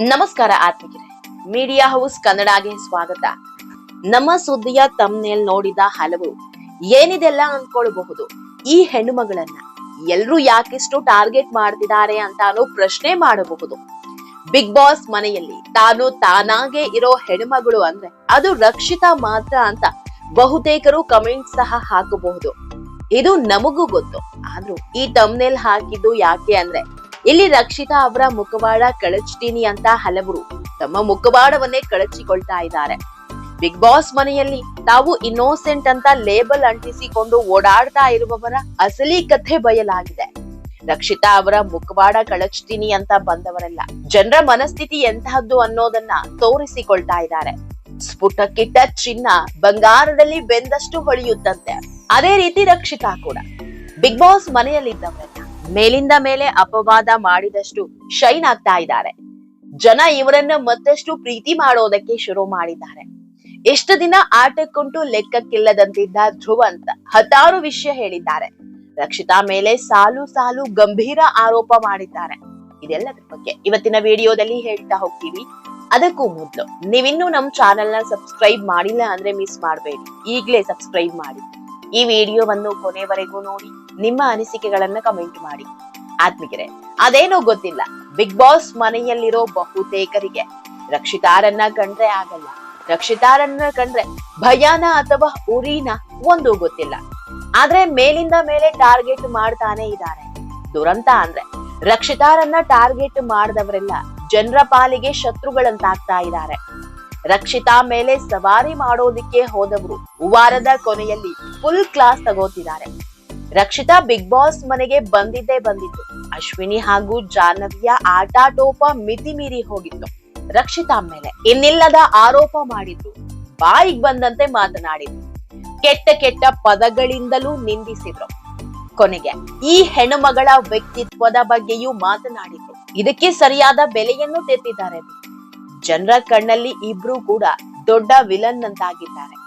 ನಮಸ್ಕಾರ ಆತ್ಮಿಕರೇ media house ಕನ್ನಡಗೆ ಸ್ವಾಗತ. ನಮ್ಮ ಸುದ್ದಿಯ ತಮ್ನೇಲ್ ನೋಡಿದ ಹಲವು, ಏನಿದೆಲ್ಲ ಅನ್ಕೊಳ್ಬಹುದು ಈ ಹೆಣ್ಣು ಮಗಳನ್ನ ಎಲ್ರು ಯಾಕಿಷ್ಟು ಟಾರ್ಗೆಟ್ ಮಾಡ್ತಿದ್ದಾರೆ ಅಂತ ಪ್ರಶ್ನೆ ಮಾಡಬಹುದು. ಬಿಗ್ ಬಾಸ್ ಮನೆಯಲ್ಲಿ ತಾನು ತಾನಾಗೆ ಇರೋ ಹೆಣ್ಮಗಳು ಅಂದ್ರೆ ಅದು ರಕ್ಷಿತಾ ಮಾತ್ರ ಅಂತ ಬಹುತೇಕರು ಕಮೆಂಟ್ ಸಹ ಹಾಕಬಹುದು. ಇದು ನಮಗೂ ಗೊತ್ತು. ಆದ್ರೂ ಈ ತಮ್ನೇಲ್ ಹಾಕಿದ್ದು ಯಾಕೆ ಅಂದ್ರೆ ಇಲ್ಲಿ ರಕ್ಷಿತಾ ಅವರ ಮುಖವಾಡ ಕಳಚ್ತೀನಿ ಅಂತ ಹಲವರು ತಮ್ಮ ಮುಖವಾಡವನ್ನೇ ಕಳಚಿಕೊಳ್ತಾ ಇದ್ದಾರೆ. ಬಿಗ್ ಬಾಸ್ ಮನೆಯಲ್ಲಿ ತಾವು ಇನ್ನೋಸೆಂಟ್ ಅಂತ ಲೇಬಲ್ ಅಂಟಿಸಿಕೊಂಡು ಓಡಾಡ್ತಾ ಇರುವವರ ಅಸಲಿ ಕಥೆ ಬಯಲಾಗಿದೆ. ರಕ್ಷಿತಾ ಅವರ ಮುಖವಾಡ ಕಳಚ್ತೀನಿ ಅಂತ ಬಂದವರಲ್ಲ, ಜನರ ಮನಸ್ಥಿತಿ ಎಂತಹದ್ದು ಅನ್ನೋದನ್ನ ತೋರಿಸಿಕೊಳ್ತಾ ಇದ್ದಾರೆ. ಸ್ಫುಟಕ್ಕಿಟ್ಟ ಚಿನ್ನ ಬಂಗಾರದಲ್ಲಿ ಬೆಂದಷ್ಟು ಹೊಳೆಯುತ್ತಂತೆ. ಅದೇ ರೀತಿ ರಕ್ಷಿತಾ ಕೂಡ. ಬಿಗ್ ಬಾಸ್ ಮನೆಯಲ್ಲಿದ್ದವರಲ್ಲ ಮೇಲಿಂದ ಮೇಲೆ ಅಪವಾದ ಮಾಡಿದಷ್ಟು ಶೈನ್ ಆಗ್ತಾ ಇದ್ದಾರೆ. ಜನ ಇವರನ್ನ ಮತ್ತಷ್ಟು ಪ್ರೀತಿ ಮಾಡೋದಕ್ಕೆ ಶುರು ಮಾಡಿದ್ದಾರೆ. ಎಷ್ಟು ದಿನ ಆಟಕ್ಕುಂಟು ಲೆಕ್ಕಕ್ಕಿಲ್ಲದಂತಿದ್ದ ಧ್ರುವಂತ ಹತ್ತಾರು ವಿಷಯ ಹೇಳಿದ್ದಾರೆ. ರಕ್ಷಿತಾ ಮೇಲೆ ಸಾಲು ಸಾಲು ಗಂಭೀರ ಆರೋಪ ಮಾಡಿದ್ದಾರೆ. ಇದೆಲ್ಲದರ ಬಗ್ಗೆ ಇವತ್ತಿನ ವಿಡಿಯೋದಲ್ಲಿ ಹೇಳ್ತಾ ಹೋಗ್ತೀವಿ. ಅದಕ್ಕೂ ಮೊದಲು ನೀವಿನ್ನೂ ನಮ್ಮ ಚಾನೆಲ್ನ ಸಬ್ಸ್ಕ್ರೈಬ್ ಮಾಡಿಲ್ಲ ಅಂದ್ರೆ ಮಿಸ್ ಮಾಡಬೇಡಿ. ಈಗಲೇ ಸಬ್ಸ್ಕ್ರೈಬ್ ಮಾಡಿ. ಈ ವಿಡಿಯೋವನ್ನು ಕೊನೆವರೆಗೂ ನೋಡಿ. ನಿಮ್ಮ ಅನಿಸಿಕೆಗಳನ್ನ ಕಮೆಂಟ್ ಮಾಡಿ. ಆತ್ಮಿಕರೆ, ಅದೇನೋ ಗೊತ್ತಿಲ್ಲ. ಬಿಗ್ ಬಾಸ್ ಮನೆಯಲ್ಲಿರೋ ಬಹುತೇಕರಿಗೆ, ರಕ್ಷಿತಾರನ್ನ ಕಂಡ್ರೆ ಆಗಲ್ಲ. ರಕ್ಷಿತಾರನ್ನ ಕಂಡ್ರೆ ಭಯಾನ ಅಥವಾ ಉರಿನ ಒಂದು ಗೊತ್ತಿಲ್ಲ. ಆದ್ರೆ ಮೇಲಿಂದ ಮೇಲೆ ಟಾರ್ಗೆಟ್ ಮಾಡ್ತಾನೆ ಇದ್ದಾರೆ. ದುರಂತ ಅಂದ್ರೆ ರಕ್ಷಿತಾರನ್ನ ಟಾರ್ಗೆಟ್ ಮಾಡಿದವರೆಲ್ಲ ಜನರ ಪಾಲಿಗೆ ಶತ್ರುಗಳಂತಾಗ್ತಾ ಇದ್ದಾರೆ. ರಕ್ಷಿತಾ ಮೇಲೆ ಸವಾರಿ ಮಾಡೋದಿಕ್ಕೆ ಹೋದವರು ವಾರದ ಕೊನೆಯಲ್ಲಿ ಫುಲ್ ಕ್ಲಾಸ್ ತಗೋತಿದ್ದಾರೆ. ರಕ್ಷಿತಾ ಬಿಗ್ ಬಾಸ್ ಮನೆಗೆ ಬಂದಿದ್ದೇ ಬಂದಿತ್ತು. ಅಶ್ವಿನಿ ಹಾಗೂ ಜಾಹ್ನವಿಯ ಆಟಾಟೋಪ ಮಿತಿ ಮೀರಿ ಹೋಗಿತ್ತು. ರಕ್ಷಿತಾ ಮೇಲೆ ಇನ್ನಿಲ್ಲದ ಆರೋಪ ಮಾಡಿದ್ರು. ಬಾಯಿಗೆ ಬಂದಂತೆ ಮಾತನಾಡಿದ್ರು. ಕೆಟ್ಟ ಕೆಟ್ಟ ಪದಗಳಿಂದಲೂ ನಿಂದಿಸಿದ್ರು. ಕೊನೆಗೆ ಈ ಹೆಣ್ಣುಮಗಳ ವ್ಯಕ್ತಿತ್ವದ ಬಗ್ಗೆಯೂ ಮಾತನಾಡಿದ್ರು. ಇದಕ್ಕೆ ಸರಿಯಾದ ಬೆಲೆಯನ್ನು ತೆತ್ತಿದ್ದಾರೆ. ಜನರ ಕಣ್ಣಲ್ಲಿ ಇಬ್ರು ಕೂಡ ದೊಡ್ಡ ವಿಲನ್ ಅಂತಾಗಿದ್ದಾರೆ.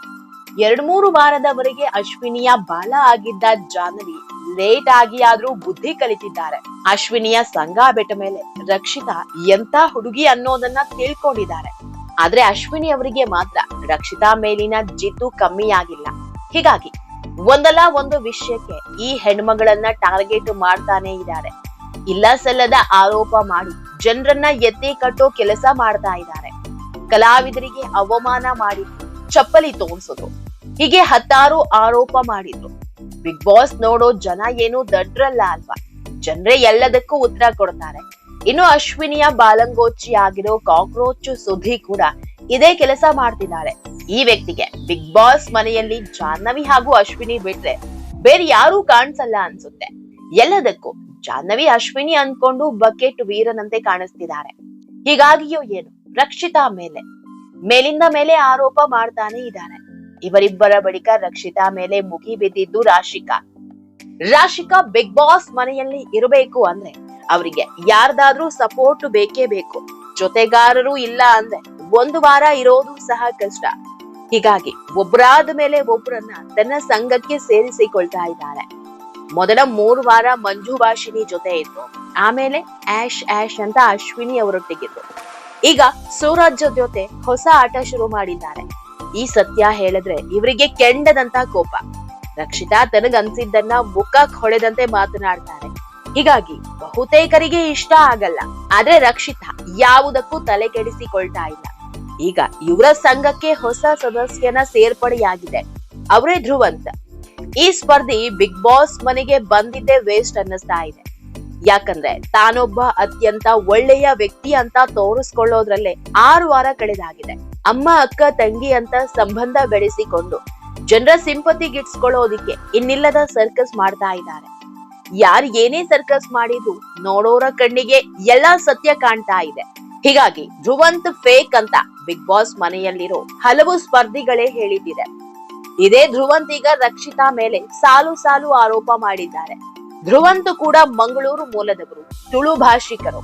ಎರಡ್ ಮೂರು ವಾರದವರೆಗೆ ಅಶ್ವಿನಿಯ ಬಾಲ ಆಗಿದ್ದ ಜಾಹ್ನವಿ ಲೇಟ್ ಆಗಿ ಆದ್ರೂ ಬುದ್ಧಿ ಕಲಿತಿದ್ದಾರೆ. ಅಶ್ವಿನಿಯ ಸಂಘ ಬೆಟ್ಟ ಮೇಲೆ ರಕ್ಷಿತಾ ಎಂತ ಹುಡುಗಿ ಅನ್ನೋದನ್ನ ತಿಳ್ಕೊಂಡಿದ್ದಾರೆ. ಆದ್ರೆ ಅಶ್ವಿನಿ ಅವರಿಗೆ ಮಾತ್ರ ರಕ್ಷಿತಾ ಮೇಲಿನ ಜಿದ್ದು ಕಮ್ಮಿ ಆಗಿಲ್ಲ. ಹೀಗಾಗಿ ಒಂದಲ್ಲ ಒಂದು ವಿಷಯಕ್ಕೆ ಈ ಹೆಣ್ಮಗಳನ್ನ ಟಾರ್ಗೆಟ್ ಮಾಡ್ತಾನೆ ಇದ್ದಾರೆ. ಇಲ್ಲ ಸಲ್ಲದ ಆರೋಪ ಮಾಡಿ ಜನರನ್ನ ಎತ್ತಿ ಕಟ್ಟೋ ಕೆಲಸ ಮಾಡ್ತಾ ಇದ್ದಾರೆ. ಕಲಾವಿದರಿಗೆ ಅವಮಾನ ಮಾಡಿ ಚಪ್ಪಲಿ ತೋರಿಸೋದು. ಹೀಗೆ ಹತ್ತಾರು ಆರೋಪ ಮಾಡಿದ್ರು. ಬಿಗ್ ಬಾಸ್ ನೋಡೋ ಜನ ಏನು ದಡ್ರಲ್ಲ ಅಲ್ವಾ? ಜನರೇ ಎಲ್ಲದಕ್ಕೂ ಉತ್ತರ ಕೊಡ್ತಾರೆ. ಇನ್ನು ಅಶ್ವಿನಿಯ ಬಾಲಂಗೋಚಿ ಆಗಿರೋ ಕಾಕ್ರೋಚ್ ಸುದ್ದಿ ಕೂಡ ಇದೇ ಕೆಲಸ ಮಾಡ್ತಿದ್ದಾರೆ. ಈ ವ್ಯಕ್ತಿಗೆ ಬಿಗ್ ಬಾಸ್ ಮನೆಯಲ್ಲಿ ಜಾಹ್ನವಿ ಹಾಗೂ ಅಶ್ವಿನಿ ಬಿಟ್ರೆ ಬೇರೆ ಯಾರೂ ಕಾಣಿಸಲ್ಲ ಅನ್ಸುತ್ತೆ. ಎಲ್ಲದಕ್ಕೂ ಜಾಹ್ನವಿ, ಅಶ್ವಿನಿ ಅನ್ಕೊಂಡು ಬಕೆಟ್ ವೀರನಂತೆ ಕಾಣಿಸ್ತಿದ್ದಾರೆ. ಹೀಗಾಗಿಯೋ ಏನು? ರಕ್ಷಿತಾ ಮೇಲೆ. ಮೇಲಿಂದ ಮೇಲೆ ಆರೋಪ ಮಾಡ್ತಾನೆ ಇದ್ದಾರೆ. ಇವರಿಬ್ಬರ ಬಳಿಕ ರಕ್ಷಿತಾ ಮೇಲೆ ಮುಗಿ ಬಿದ್ದಿದ್ದು ರಾಶಿಕಾ. ರಾಶಿಕಾ ಬಿಗ್ ಬಾಸ್ ಮನೆಯಲ್ಲಿ ಇರಬೇಕು ಅಂದ್ರೆ ಅವರಿಗೆ ಯಾರ್ದಾದ್ರೂ ಸಪೋರ್ಟ್ ಬೇಕೇ ಬೇಕು. ಜೊತೆಗಾರರು ಇಲ್ಲ ಅಂದ್ರೆ ಒಂದು ವಾರ ಇರೋದು ಸಹ ಕಷ್ಟ. ಹೀಗಾಗಿ ಒಬ್ಬರಾದ ಮೇಲೆ ಒಬ್ಬರನ್ನ ತನ್ನ ಸಂಘಕ್ಕೆ ಸೇರಿಸಿಕೊಳ್ತಾ ಇದ್ದಾರೆ. ಮೊದಲ ಮೂರು ವಾರ ಮಂಜು ಭಾಷಿನಿ ಜೊತೆ ಇತ್ತು ಆಮೇಲೆ ಆಶ್ ಆಶ್ ಅಂತ ಅಶ್ವಿನಿ ಅವರೊಟ್ಟಿಗಿದ್ರು ಈಗ ಸೂರಜ್ ಜೊತೆ ಹೊಸ ಆಟ ಶುರು ಮಾಡಿದ್ದಾರೆ. ಈ ಸತ್ಯ ಹೇಳಿದ್ರೆ ಇವರಿಗೆ ಕೆಂಡದಂತ ಕೋಪ. ರಕ್ಷಿತಾ ತನಗನ್ಸಿದ್ದನ್ನ ಮುಖಕ್ ಹೊಳೆದಂತೆ ಮಾತನಾಡ್ತಾರೆ. ಹೀಗಾಗಿ ಬಹುತೇಕರಿಗೆ ಇಷ್ಟ ಆಗಲ್ಲ. ಆದ್ರೆ ರಕ್ಷಿತಾ ಯಾವುದಕ್ಕೂ ತಲೆ ಕೆಡಿಸಿಕೊಳ್ತಾ ಇಲ್ಲ. ಈಗ ಇವರ ಸಂಘಕ್ಕೆ ಹೊಸ ಸದಸ್ಯನ ಸೇರ್ಪಡೆಯಾಗಿದೆ. ಅವರೇ ಧ್ರುವಂತ. ಈ ಸ್ಪರ್ಧಿ ಬಿಗ್ ಬಾಸ್ ಮನೆಗೆ ಬಂದಿದ್ದೇ ವೇಸ್ಟ್ ಅನ್ನಿಸ್ತಾ ಇದೆ. ಯಾಕಂದ್ರೆ ತಾನೊಬ್ಬ ಅತ್ಯಂತ ಒಳ್ಳೆಯ ವ್ಯಕ್ತಿ ಅಂತ ತೋರಿಸ್ಕೊಳ್ಳೋದ್ರಲ್ಲೇ ಆರು ವಾರ ಕಳೆದಾಗಿದೆ. ಅಮ್ಮ, ಅಕ್ಕ, ತಂಗಿ ಅಂತ ಸಂಬಂಧ ಬೆಳೆಸಿಕೊಂಡು ಜನರ ಸಿಂಪತಿ ಗಿಟ್ಸ್ಕೊಳ್ಳೋದಿಕ್ಕೆ ಇನ್ನಿಲ್ಲದ ಸರ್ಕಸ್ ಮಾಡ್ತಾ ಇದ್ದಾರೆ. ಯಾರು ಏನೇ ಸರ್ಕಸ್ ಮಾಡಿದ್ರು ನೋಡೋರ ಕಣ್ಣಿಗೆ ಎಲ್ಲಾ ಸತ್ಯ ಕಾಣ್ತಾ ಇದೆ. ಹೀಗಾಗಿ ಧ್ರುವಂತ್ ಫೇಕ್ ಅಂತ ಬಿಗ್ ಬಾಸ್ ಮನೆಯಲ್ಲಿರೋ ಹಲವು ಸ್ಪರ್ಧಿಗಳೇ ಹೇಳಿದ್ದಿದೆ ಇದೇ ಧ್ರುವಂತ್ ಈಗ ರಕ್ಷಿತಾ ಮೇಲೆ ಸಾಲು ಸಾಲು ಆರೋಪ ಮಾಡಿದ್ದಾರೆ. ಧ್ರುವಂತ್ ಕೂಡ ಮಂಗಳೂರು ಮೂಲದವರು, ತುಳು ಭಾಷಿಕರು.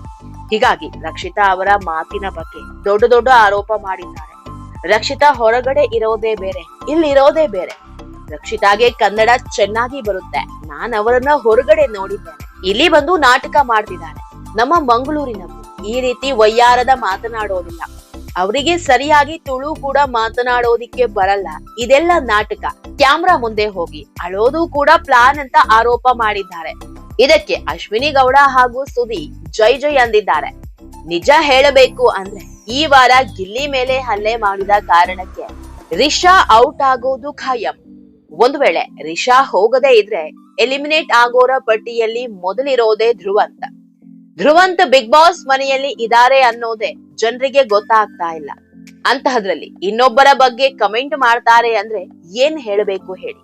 ಹೀಗಾಗಿ ರಕ್ಷಿತಾ ಅವರ ಮಾತಿನ ಬಗ್ಗೆ ದೊಡ್ಡ ದೊಡ್ಡ ಆರೋಪ ಮಾಡಿದ್ದಾರೆ. ರಕ್ಷಿತಾ ಹೊರಗಡೆ ಇರೋದೇ ಬೇರೆ, ಇಲ್ಲಿ ಇರೋದೇ ಬೇರೆ. ರಕ್ಷಿತಾಗೆ ಕನ್ನಡ ಚೆನ್ನಾಗಿ ಬರುತ್ತೆ. ನಾನ್ ಅವರನ್ನ ಹೊರಗಡೆ ನೋಡಿದ್ದೇನೆ ಇಲ್ಲಿ ಬಂದು ನಾಟಕ ಮಾಡ್ತಿದ್ದಾರೆ. ನಮ್ಮ ಮಂಗಳೂರಿನವರು. ಈ ರೀತಿ ವಯ್ಯಾರದ ಮಾತನಾಡೋದಿಲ್ಲ. ಅವರಿಗೆ ಸರಿಯಾಗಿ ತುಳು ಕೂಡ ಮಾತನಾಡೋದಿಕ್ಕೆ ಬರಲ್ಲ. ಇದೆಲ್ಲ ನಾಟಕ. ಕ್ಯಾಮ್ರಾ ಮುಂದೆ ಹೋಗಿ ಅಳೋದು ಕೂಡ ಪ್ಲಾನ್ ಅಂತ ಆರೋಪ ಮಾಡಿದ್ದಾರೆ. ಇದಕ್ಕೆ ಅಶ್ವಿನಿ ಗೌಡ ಹಾಗೂ ಸುದಿ ಜೈ ಜೈ ಅಂದಿದ್ದಾರೆ. ನಿಜ ಹೇಳಬೇಕು ಅಂದ್ರೆ ಈ ವಾರ ಗಿಲ್ಲಿ ಮೇಲೆ ಹಲ್ಲೆ ಮಾಡಿದ ಕಾರಣಕ್ಕೆ ರಿಷಾ ಔಟ್ ಆಗೋದು ಖಾಯಂ. ಒಂದು ವೇಳೆ ರಿಷಾ ಹೋಗದೇ ಇದ್ರೆ ಎಲಿಮಿನೇಟ್ ಆಗೋರ ಪಟ್ಟಿಯಲ್ಲಿ ಮೊದಲಿರೋದೇ ಧ್ರುವಂತ. ಧ್ರುವಂತ ಬಿಗ್ ಬಾಸ್ ಮನೆಯಲ್ಲಿ ಇದಾರೆ ಅನ್ನೋದೇ ಜನರಿಗೆ ಗೊತ್ತಾಗ್ತಾ ಇಲ್ಲ. ಅಂತಹದ್ರಲ್ಲಿ ಇನ್ನೊಬ್ಬರ ಬಗ್ಗೆ ಕಮೆಂಟ್ ಮಾಡ್ತಾರೆ ಅಂದ್ರೆ ಏನ್ ಹೇಳಬೇಕು ಹೇಳಿ.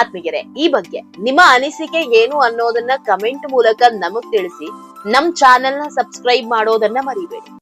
ಆತ್ಮೀಯರೇ, ಈ ಬಗ್ಗೆ ನಿಮ್ಮ ಅನಿಸಿಕೆ ಏನು ಅನ್ನೋದನ್ನ ಕಮೆಂಟ್ ಮೂಲಕ ನಮಗ್ ತಿಳಿಸಿ, ನಮ್ ಚಾನೆಲ್ನ ಸಬ್ಸ್ಕ್ರೈಬ್ ಮಾಡೋದನ್ನ ಮರಿಬೇಡಿ.